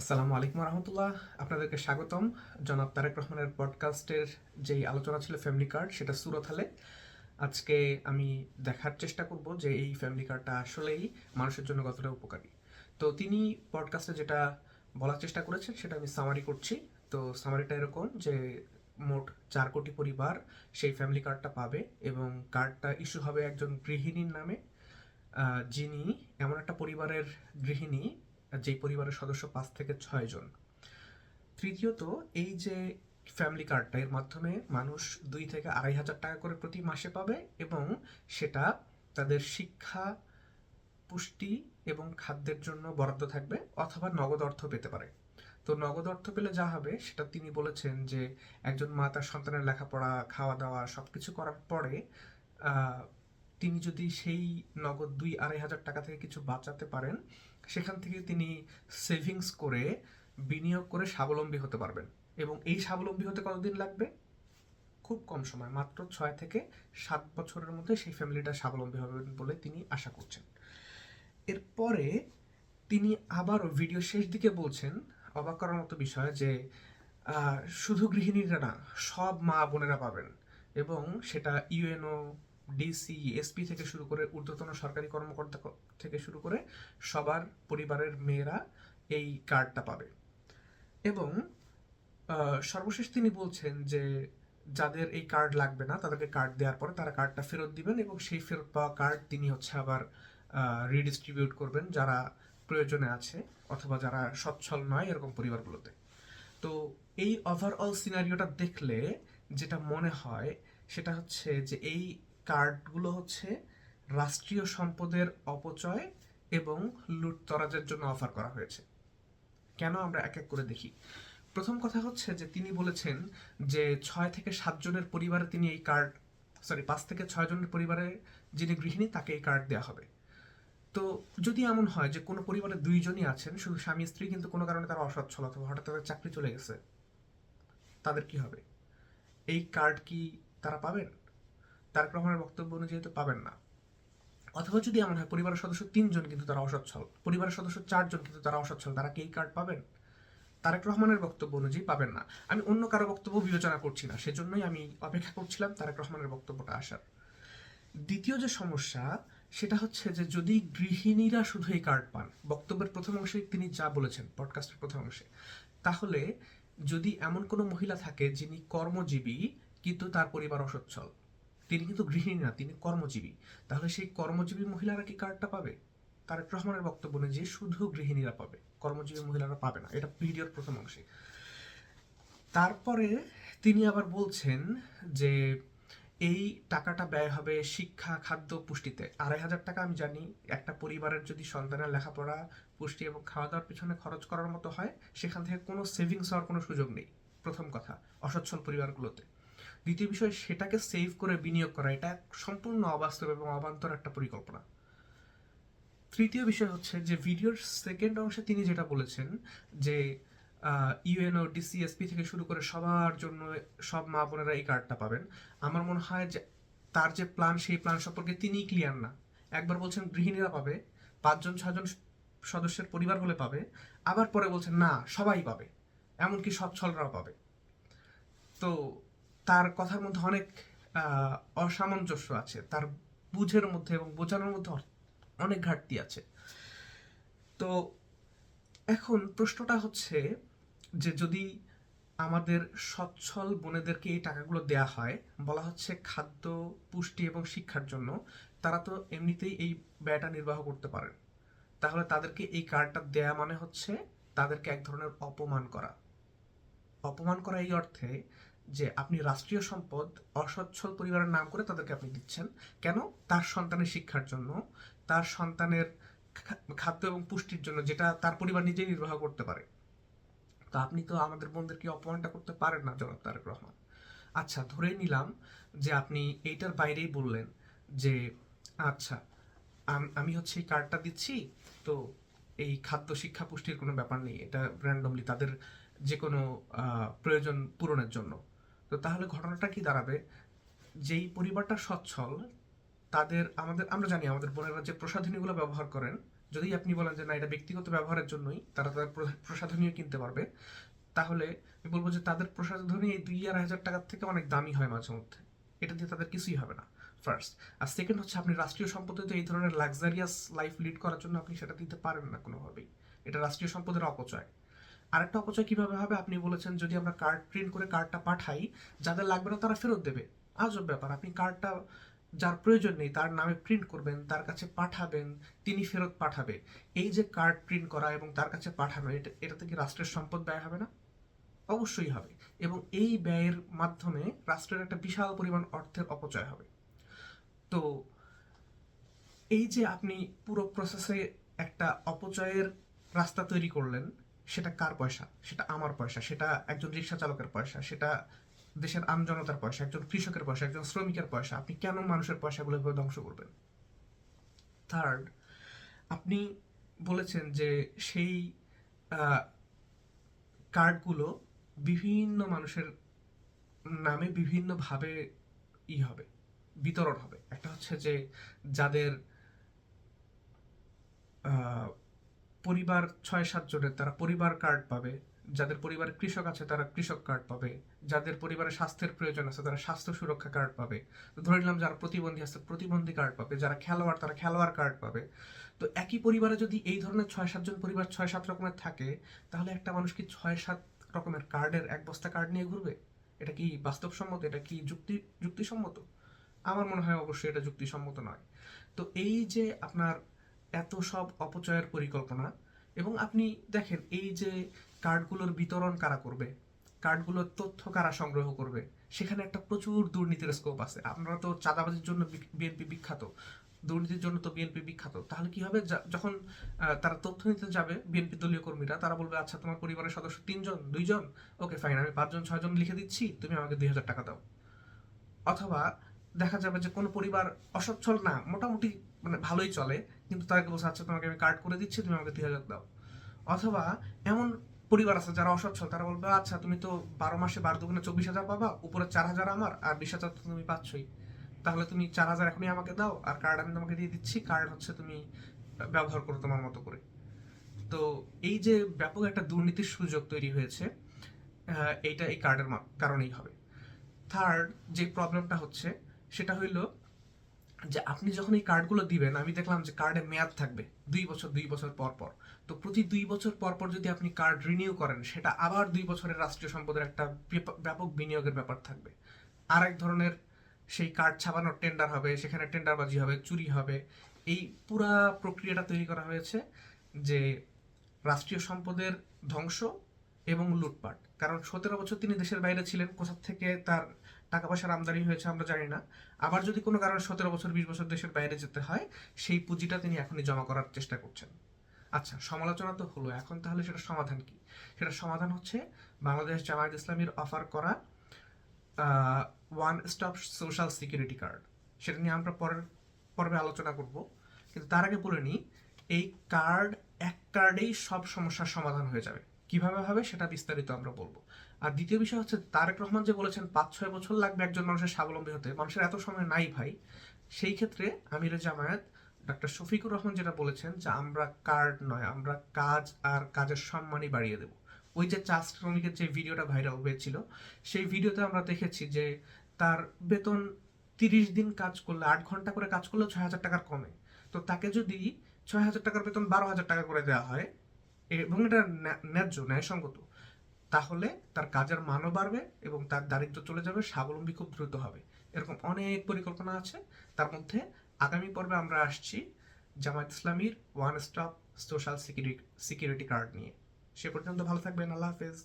আসসালামু আলাইকুম রহমতুল্লাহ আপনাদেরকে স্বাগতম। জনাব তারেক রহমানের পডকাস্টের যেই আলোচনা ছিল ফ্যামিলি কার্ড সেটা সুরত হলে। আজকে আমি দেখার চেষ্টা করব যে এই ফ্যামিলি কার্ডটা আসলেই মানুষের জন্য কতটা উপকারী। তো তিনি পডকাস্টে যেটা বলার চেষ্টা করেছেন, সেটা আমি সামারি করছি। তো সামারিটা এরকম যে মোট চার কোটি পরিবার সেই ফ্যামিলি কার্ডটা পাবে এবং কার্ডটা ইস্যু হবে একজন গৃহিণীর নামে। যিনি এমন একটা পরিবারের গৃহিণী যেই পরিবারের সদস্য পাঁচ থেকে ছয় জন। তৃতীয়ত, এই যে ফ্যামিলি কার্ডটা এর মাধ্যমে মানুষ দুই থেকে আড়াই হাজার টাকা করে প্রতি মাসে পাবে এবং সেটা তাদের শিক্ষা, পুষ্টি এবং খাদ্যের জন্য বরাদ্দ থাকবে অথবা নগদ অর্থ পেতে পারে। তো নগদ অর্থ পেলে যা হবে সেটা তিনি বলেছেন যে, একজন মা তার সন্তানের লেখাপড়া খাওয়া দাওয়া সব কিছু করার পরে তিনি যদি সেই নগদ দুই আড়াই হাজার টাকা থেকে কিছু বাঁচাতে পারেন, সেখান থেকে তিনি সেভিংস করে, বিনিয়োগ করে স্বাবলম্বী হতে পারবেন। এবং এই স্বাবলম্বী হতে কতদিন লাগবে? খুব কম সময়, মাত্র ছয় থেকে সাত বছরের মধ্যে সেই ফ্যামিলিটা স্বাবলম্বী হবেন বলে তিনি আশা করছেন। এরপরে তিনি আবারও ভিডিও শেষ দিকে বলছেন, অবাক করার মতো বিষয় যে শুধু গৃহিণীরা না, সব মা বোনেরা পাবেন। এবং সেটা ইউএনও ডিসি এসপি থেকে শুরু করে ঊর্ধ্বতন সরকারি কর্মকর্তা থেকে শুরু করে সবার পরিবারের মেয়েরা এই কার্ডটা পাবে। এবং সর্বশেষ তিনি বলছেন যে যাদের এই কার্ড লাগবে না, তাদেরকে কার্ড দেওয়ার পরে তারা কার্ডটা ফেরত দিবেন এবং সেই ফেরত পাওয়া কার্ড তিনি হচ্ছে আবার রিডিস্ট্রিবিউট করবেন যারা প্রয়োজনে আছে অথবা যারা সচ্ছল নয় এরকম পরিবারগুলোতে। তো এই ওভারঅল সিনারিওটা দেখলে যেটা মনে হয় সেটা হচ্ছে যে এই কার্ডগুলো হচ্ছে রাষ্ট্রীয় সম্পদের অপচয় এবং লুটতরাজের জন্য অফার করা হয়েছে। কেন আমরা এক এক করে দেখি? প্রথম কথা হচ্ছে যে তিনি বলেছেন যে ছয় থেকে সাতজনের পরিবারে তিনি এই কার্ড সরি পাঁচ থেকে ছয় জনের পরিবারে যিনি গৃহিণী তাকে এই কার্ড দেওয়া হবে। তো যদি এমন হয় যে কোনো পরিবারে দুইজনই আছেন, শুধু স্বামী, স্ত্রী, কিন্তু কোনো কারণে তারা অসচ্ছল অথবা হঠাৎ তাদের চাকরি চলে গেছে, তাদের কি হবে? এই কার্ড কি তারা পাবেন? তারেক রহমানের বক্তব্য অনুযায়ী তো পাবেন না। অথবা যদি এমন হয়, পরিবারের সদস্য তিনজন কিন্তু তারা অসচ্ছল। পরিবারের সদস্য চারজন কিন্তু তারা অসচ্ছল। তারা কি কার্ড পাবেন? তারেক রহমানের বক্তব্য অনুযায়ী পাবেন না। আমি অন্য কারও বক্তব্য বিবেচনা করছি না, সেজন্যই আমি অপেক্ষা করছিলাম তারেক রহমানের বক্তব্যটা আসার। দ্বিতীয় যে সমস্যা, সেটা হচ্ছে যে যদি গৃহিণীরা শুধু এই কার্ড পান, বক্তব্যের প্রথম অংশে তিনি যা বলেছেন পডকাস্টের প্রথম অংশে, তাহলে যদি এমন কোনো মহিলা থাকে যিনি কর্মজীবী, কিন্তু তার পরিবার অসচ্ছল তিনি কিন্তু গৃহিণী না, তিনি কর্মজীবী। তাহলে সেই কর্মজীবী মহিলারা কি কার্ডটা পাবে? তারেক রহমানের বক্তব্য অনুযায়ী শুধু গৃহিণীরা পাবে, কর্মজীবী মহিলারা পাবে না, এটা ভিডিওর প্রথম অংশে। তারপরে তিনি আবার বলছেন যে এই টাকাটা ব্যয় হবে শিক্ষা, খাদ্য পুষ্টিতে। আড়াই হাজার টাকা আমি জানি, একটা পরিবারের যদি সন্তানের লেখাপড়া, পুষ্টি এবং খাওয়া দাওয়ার পিছনে খরচ করার মতো হয়, সেখান থেকে কোনো সেভিংস হওয়ার কোনো সুযোগ নেই। প্রথম কথা, অসচ্ছল পরিবারগুলোতে। দ্বিতীয় বিষয়, সেটাকে সেভ করে বিনিয়োগ করা, এটা সম্পূর্ণ অবাস্তব এবং অবান্তর একটা পরিকল্পনা। তৃতীয় বিষয় হচ্ছে যে, ভিডিওর সেকেন্ড অংশে তিনি যেটা বলেছেন যে ইউএনও ডিসিএসপি থেকে শুরু করে সবার জন্য সব মা বোনেরা এই কার্ডটা পাবেন। আমার মনে হয় যে, তার যে প্ল্যান সেই প্ল্যান সম্পর্কে তিনিই ক্লিয়ার না। একবার বলছেন গৃহিণীরা পাবে, পাঁচজন ছজন সদস্যের পরিবার হলে পাবে, আবার পরে বলছেন না, সবাই পাবে, এমনকি সচ্ছলরাও পাবে। তো তার কথার মধ্যে অনেক অসামঞ্জস্য আছে। তার বুঝের মধ্যে এবং বোঝানোর মধ্যে অনেক ঘাটতি আছে। তো এখন প্রশ্নটা হচ্ছে যে যদি আমাদের সচ্ছল বোনেদেরকে এই টাকাগুলো দেয়া হয়, বলা হচ্ছে খাদ্য, পুষ্টি এবং শিক্ষার জন্য, তারা তো এমনিতেই এই ব্যয়টা নির্বাহ করতে পারেন। তাহলে তাদেরকে এই কার্ডটা দেয়া মানে হচ্ছে তাদেরকে এক ধরনের অপমান করা। অপমান করা এই অর্থে যে আপনি রাষ্ট্রীয় সম্পদ অসচ্ছল পরিবারের নাম করে তাদেরকে আপনি দিচ্ছেন। কেন? তার সন্তানের শিক্ষার জন্য, তার সন্তানের খাদ্য এবং পুষ্টির জন্য, যেটা তার পরিবার নিজেই নির্বাহ করতে পারে। তো আপনি তো আমাদের বোনদেরকে অপমানটা করতে পারেন না, জনাব তারেক রহমান। আচ্ছা ধরেই নিলাম যে আপনি এইটার বাইরেই বললেন যে আচ্ছা আমি হচ্ছে এই কার্ডটা দিচ্ছি, তো এই খাদ্য, শিক্ষা, পুষ্টির কোনো ব্যাপার নেই, এটা র্যান্ডমলি তাদের যে কোনো প্রয়োজন পূরণের জন্য। তো তাহলে ঘটনাটা কি দাঁড়াবে? যেই পরিবারটা সচ্ছল, তাদের আমাদের, আমরা জানি আমাদের বোনেরা যে প্রসাধনীগুলো ব্যবহার করেন, যদি আপনি বলেন যে না, এটা ব্যক্তিগত ব্যবহারের জন্যই, তারা তাদের প্র- প্রসাধনীও কিনতে পারবে। তাহলে আমি বলব যে তাদের প্রসাধনী এই দুই আড়াই হাজার টাকার থেকে অনেক দামি হয় মাঝে মধ্যে। এটা দিয়ে তাদের কিছুই হবে না ফার্স্ট আর সেকেন্ড হচ্ছে আপনি রাষ্ট্রীয় সম্পদে তো এই ধরনের লাক্সারিয়াস লাইফ লিড করার জন্য আপনি সেটা দিতে পারেন না কোনোভাবেই। এটা রাষ্ট্রীয় সম্পদের অপচয়। আরেকটা অপচয় কীভাবে হবে? আপনি বলেছেন যদি আমরা কার্ড প্রিন্ট করে কার্ডটা পাঠাই, যাদের লাগবে না তারা ফেরত দেবে। আজব ব্যাপার, আপনি কার্ডটা যার প্রয়োজন নেই, তার নামে প্রিন্ট করবেন, তার কাছে পাঠাবেন, তিনি ফেরত পাঠাবে। এই যে কার্ড প্রিন্ট করা এবং তার কাছে পাঠানো, এটা এটাতে কি রাষ্ট্রের সম্পদ ব্যয় হবে না? অবশ্যই হবে। এবং এই ব্যয়ের মাধ্যমে রাষ্ট্রের একটা বিশাল পরিমাণ অর্থের অপচয় হবে। তো এই যে আপনি পুরো প্রসেসে একটা অপচয়ের রাস্তা তৈরি করলেন সেটা কার পয়সা? সেটা আমার পয়সা, সেটা একজন রিক্সা চালকের পয়সা, সেটা দেশের আমজনতার পয়সা, একজন কৃষকের পয়সা, একজন শ্রমিকের পয়সা। আপনি কেন মানুষের পয়সাগুলো এভাবে ধ্বংস করবেন? থার্ড আপনি বলেছেন যে সেই কার্ডগুলো বিভিন্ন মানুষের নামে বিভিন্নভাবে ই হবে, বিতরণ হবে। একটা হচ্ছে যে যাদের পরিবার ছয় সাত জনের তারা পরিবার কার্ড পাবে, যাদের পরিবারে কৃষক আছে তারা কৃষক কার্ড পাবে, যাদের পরিবারে স্বাস্থ্যের প্রয়োজন আছে তারা স্বাস্থ্য সুরক্ষা কার্ড পাবে। ধরে নিলাম যারা প্রতিবন্ধী আছে প্রতিবন্ধী কার্ড পাবে, যারা খেলোয়াড় তারা খেলোয়াড় কার্ড পাবে। তো একই পরিবারে যদি এই ধরনের ছয় সাতজন পরিবার ছয় সাত রকমের থাকে, তাহলে একটা মানুষ কি ছয় সাত রকমের কার্ডের এক বস্তা কার্ড নিয়ে ঘুরবে? এটা কি বাস্তবসম্মত? এটা কি যুক্তি, যুক্তিসম্মত? আমার মনে হয় অবশ্যই এটা যুক্তিসম্মত নয়। তো এই যে আপনার এত সব অপচয়ের পরিকল্পনা এবং আপনি দেখেন এই যে কার্ডগুলোর বিতরণ কারা করবে, কার্ডগুলোর তথ্য কারা সংগ্রহ করবে, সেখানে একটা প্রচুর দুর্নীতির স্কোপ আছে। আমরা তো চাঁদাবাজির জন্য বিএনপি বিখ্যাত, দুর্নীতির জন্য তো বিএনপি বিখ্যাত, তাহলে কি হবে? যখন তারা তথ্য নিতে যাবে, বিএনপি দলীয় কর্মীরা, তারা বলবে আচ্ছা তোমার পরিবারের সদস্য তিনজন, দুইজন? ওকে, ফাইন, আমি পাঁচজন, ছয়জন লিখে দিচ্ছি, তুমি আমাকে দুই হাজার টাকা দাও। অথবা দেখা যাবে যে কোনো পরিবার অসচ্ছল না, মোটামুটি মানে ভালোই চলে কিন্তু তাকে বলছে আচ্ছা তোমাকে আমি কার্ড করে দিচ্ছি, তুমি আমাকে দুই হাজার দাও। অথবা এমন পরিবার আছে যারা অসচ্ছল, তারা বলবে আচ্ছা তুমি তো বারো মাসে বারো দুগুণে চব্বিশ হাজার পাবা, উপরে চার হাজার আমার, আর বিশ হাজার তো তুমি পাচ্ছই। তাহলে তুমি চার হাজার এখনই আমাকে দাও, আর কার্ড আমি তোমাকে দিয়ে দিচ্ছি কার্ড হচ্ছে তুমি ব্যবহার করো তোমার মতো করে। তো এই যে ব্যাপক একটা দুর্নীতির সুযোগ তৈরি হয়েছে এইটা এই কার্ডের কারণেই হবে। থার্ড যে প্রবলেমটা হচ্ছে, সেটা হইল যে আপনি যখন এই কার্ডগুলো দিবেন, আমি দেখলাম যে কার্ডে মেয়াদ থাকবে, দুই বছর দুই বছর পর পর। তো প্রতি দুই বছর পর পর যদি আপনি কার্ড রিনিউ করেন, সেটা আবার দুই বছরের রাষ্ট্রীয় সম্পদের একটা ব্যাপক বিনিয়োগের ব্যাপার থাকবে। আর এক ধরনের সেই কার্ড ছাপানোর টেন্ডার হবে, সেখানে টেন্ডারবাজি হবে, চুরি হবে। এই পুরা প্রক্রিয়াটা তৈরি করা হয়েছে যে রাষ্ট্রীয় সম্পদের ধ্বংস এবং লুটপাট। কারণ সতেরো বছর তিনি দেশের বাইরে ছিলেন, কোথা থেকে তার টাকা পয়সার আমদানি হয়েছে আমরা জানি না। আবার যদি কোনো কারণে সতেরো বছর, বিশ বছর দেশের বাইরে যেতে হয়, সেই পুঁজিটা তিনি এখনই জমা করার চেষ্টা করছেন। আচ্ছা সমালোচনা তো হলো। এখন তাহলে সেটা সমাধান কি? সেটা সমাধান হচ্ছে বাংলাদেশ জামায়াত ইসলামীর অফার করা one stop social security card সেটা নিয়ে আমরা পরের পর্বে আলোচনা করব। কিন্তু তার আগে বলে নিই, এই কার্ড এক কার্ডেই সব সমস্যার সমাধান হয়ে যাবে। কীভাবে হবে সেটা বিস্তারিত আমরা বলব। আর দ্বিতীয় বিষয় হচ্ছে তারেক রহমান যে বলেছেন, পাঁচ, ছয় বছর লাগবে একজন মানুষের স্বাবলম্বী হতে। মানুষের এত সময় নাই ভাই। সেই ক্ষেত্রে আমির জামায়াত ডক্টর শফিকুর রহমান যেটা বলেছেন যে, আমরা কার্ড নয়, আমরা কাজ আর কাজের সম্মানই বাড়িয়ে দেব। ওই যে চা শ্রমিকের যে ভিডিওটা ভাইরাল হয়েছিল, সেই ভিডিওতে আমরা দেখেছি যে, তার বেতন তিরিশ দিন কাজ করলে, আট ঘণ্টা করে কাজ করলেও ছয় হাজার টাকার কমে। তো তাকে যদি ছয় হাজার টাকার বেতন বারো হাজার টাকা করে দেওয়া হয় এবং এটা ন্যা- ন্যায্য, ন্যায়সঙ্গত। তাহলে তার কাজের মানও বাড়বে এবং তার দারিদ্র চলে যাবে, স্বাবলম্বী খুব দ্রুত হবে। এরকম অনেক পরিকল্পনা আছে। তার মধ্যে আগামী পর্বে আমরা আসছি জামায়াত ইসলামীর one stop social security security card নিয়ে। সে পর্যন্ত ভালো থাকবেন। আল্লাহ হাফেজ।